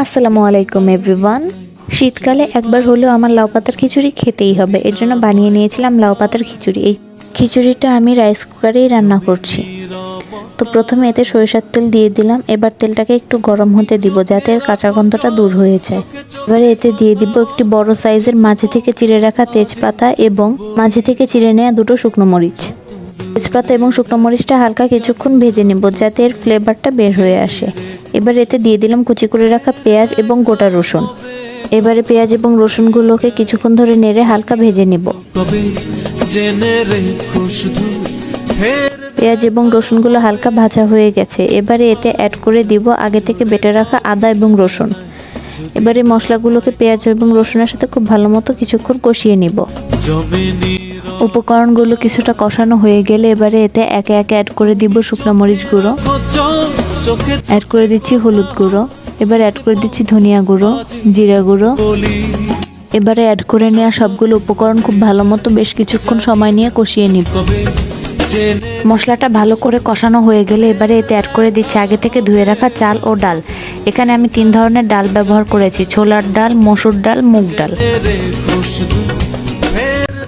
আসসালামু আলাইকুম, এভরিওয়ান। শীতকালে একবার হলেও আমার লাউ পাতার খিচুড়ি খেতেই হবে। এর জন্য বানিয়ে নিয়েছিলাম লাউ পাতার খিচুড়ি। এই খিচুড়িটা আমি রাইস কুকারেই রান্না করছি। তো প্রথমে এতে সরিষার তেল দিয়ে দিলাম। এবার তেলটাকে একটু গরম হতে দিব যাতে এর কাঁচা গন্ধটা দূর হয়ে যায়। এবারে এতে দিয়ে দিব একটি বড় সাইজের মাঝে থেকে চিড়ে রাখা তেজপাতা এবং মাঝে থেকে চিড়ে নেওয়া দুটো শুকনো মরিচ। তেজপাতা এবং শুকনো মরিচটা হালকা কিছুক্ষণ ভেজে নেব যাতে এর ফ্লেভারটা বের হয়ে আসে। এবার এতে দিয়ে দিলাম কুচি করে রাখা পেঁয়াজ এবং গোটা রসুন। এবারে পেঁয়াজ এবং রসুনগুলোকে কিছুক্ষণ ধরে নেড়ে হালকা ভেজে নেব। পেঁয়াজ এবং রসুনগুলো হালকা ভাজা হয়ে গেছে। এবারে এতে অ্যাড করে দিব আগে থেকে বেটে রাখা আদা এবং রসুন। এবারে মশলাগুলোকে পেঁয়াজ এবং রসুনের সাথে খুব ভালো মতো কিছুক্ষণ কষিয়ে নিব। উপকরণগুলো কিছুটা কষানো হয়ে গেলে এবারে এতে একে একে অ্যাড করে দিব শুকনো মরিচ গুঁড়ো। অ্যাড করে দিচ্ছি হলুদ গুঁড়ো। এবার অ্যাড করে দিচ্ছি ধনিয়া গুঁড়ো জিরা গুঁড়ো। এবারে অ্যাড করে নেওয়া সবগুলো উপকরণ খুব ভালো মতো বেশ কিছুক্ষণ সময় নিয়ে কষিয়ে নিব। মশলাটা ভালো করে কষানো হয়ে গেলে এবারে এতে অ্যাড করে দিচ্ছি আগে থেকে ধুয়ে রাখা চাল ও ডাল। এখানে আমি তিন ধরনের ডাল ব্যবহার করেছি ছোলার ডাল মসুর ডাল মুগ ডাল।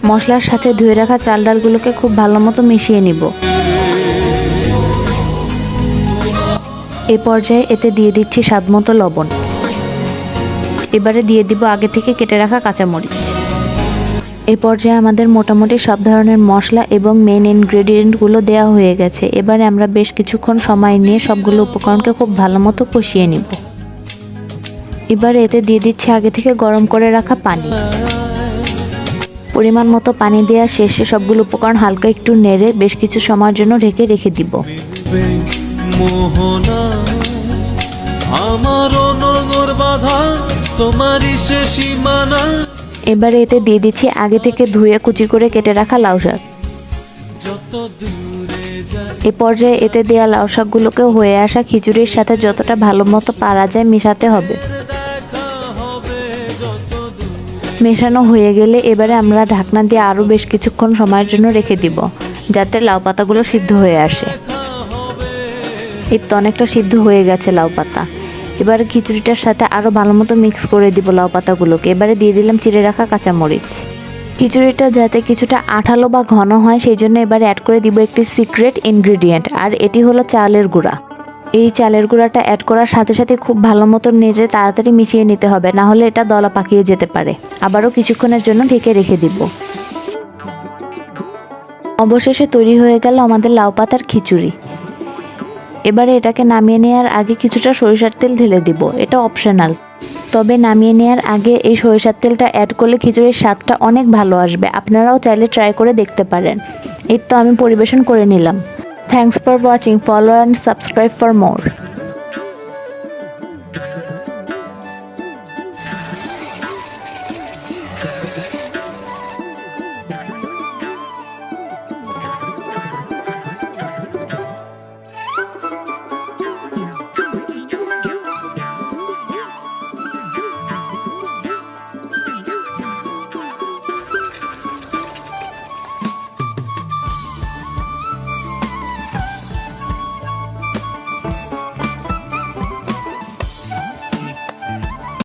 মশলার সাথে ধুয়ে রাখা চাল ডালগুলোকে খুব ভালো মতো মিশিয়ে নিব। এ পর্যায়ে এতে দিয়ে দিচ্ছি স্বাদমতো লবণ। এবারে দিয়ে দিব আগে থেকে কেটে রাখা কাঁচামরিচ। এ পর্যায়ে আমাদের মোটামুটি সব ধরনের মশলা এবং মেন ইনগ্রেডিয়েন্টগুলো দেওয়া হয়ে গেছে। এবারে আমরা বেশ কিছুক্ষণ সময় নিয়ে সবগুলো উপকরণকে খুব ভালো মতো কষিয়ে নিব। এবারে এতে দিয়ে দিচ্ছি আগে থেকে গরম করে রাখা পানি। পরিমাণ মতো পানি দেওয়া শেষে সবগুলো উপকরণ হালকা একটু নেড়ে বেশ কিছু সময়ের জন্য ঢেকে রেখে দিব। মোহনা। আমার নগর বাধা তোমারই সে সীমানা। এবারে এতে দিয়ে দিচ্ছি আগে থেকে ধুয়ে কুচি করে কেটে রাখা লাউ শাক। এ পর্যায়ে এতে দেওয়া লাউ শাকগুলোকে হয়ে আসা খিচুড়ির সাথে যতটা ভালো মতো পারা যায় মেশাতে হবে। মেশানো হয়ে গেলে এবারে আমরা ঢাকনা দিয়ে আরও বেশ কিছুক্ষণ সময়ের জন্য রেখে দিব যাতে লাউ পাতাগুলো সিদ্ধ হয়ে আসে। এই তো অনেকটা সিদ্ধ হয়ে গেছে লাউ পাতা। এবার খিচুড়িটার সাথে আরও ভালো মতো মিক্স করে দিব লাউ পাতাগুলোকে। এবারে দিয়ে দিলাম চিড়ে রাখা কাঁচামরিচ। খিচুড়িটা যাতে কিছুটা আঠালো বা ঘন হয়, সেই জন্য এবারে অ্যাড করে দিব একটি সিক্রেট ইনগ্রিডিয়েন্ট আর এটি হলো চালের গুঁড়া। এই চালের গুঁড়াটা অ্যাড করার সাথে সাথে খুব ভালো মতো নেড়ে তাড়াতাড়ি মিশিয়ে নিতে হবে, না হলে এটা দলা পাকিয়ে যেতে পারে। আবারও কিছুক্ষণের জন্য ঢেকে রেখে দিব। অবশেষে তৈরি হয়ে গেল আমাদের লাউ পাতার খিচুড়ি। এবারে এটাকে নামিয়ে নেওয়ার আগে কিছুটা সরিষার তেল ঢেলে দিব। এটা অপশনাল তবে নামিয়ে নেওয়ার আগে এই সরিষার তেলটা অ্যাড করলে খিচুড়ির স্বাদটা অনেক ভালো আসবে। আপনারাও চাইলে ট্রাই করে দেখতে পারেন। এই তো আমি পরিবেশন করে নিলাম। Thanks for watching follow and subscribe for more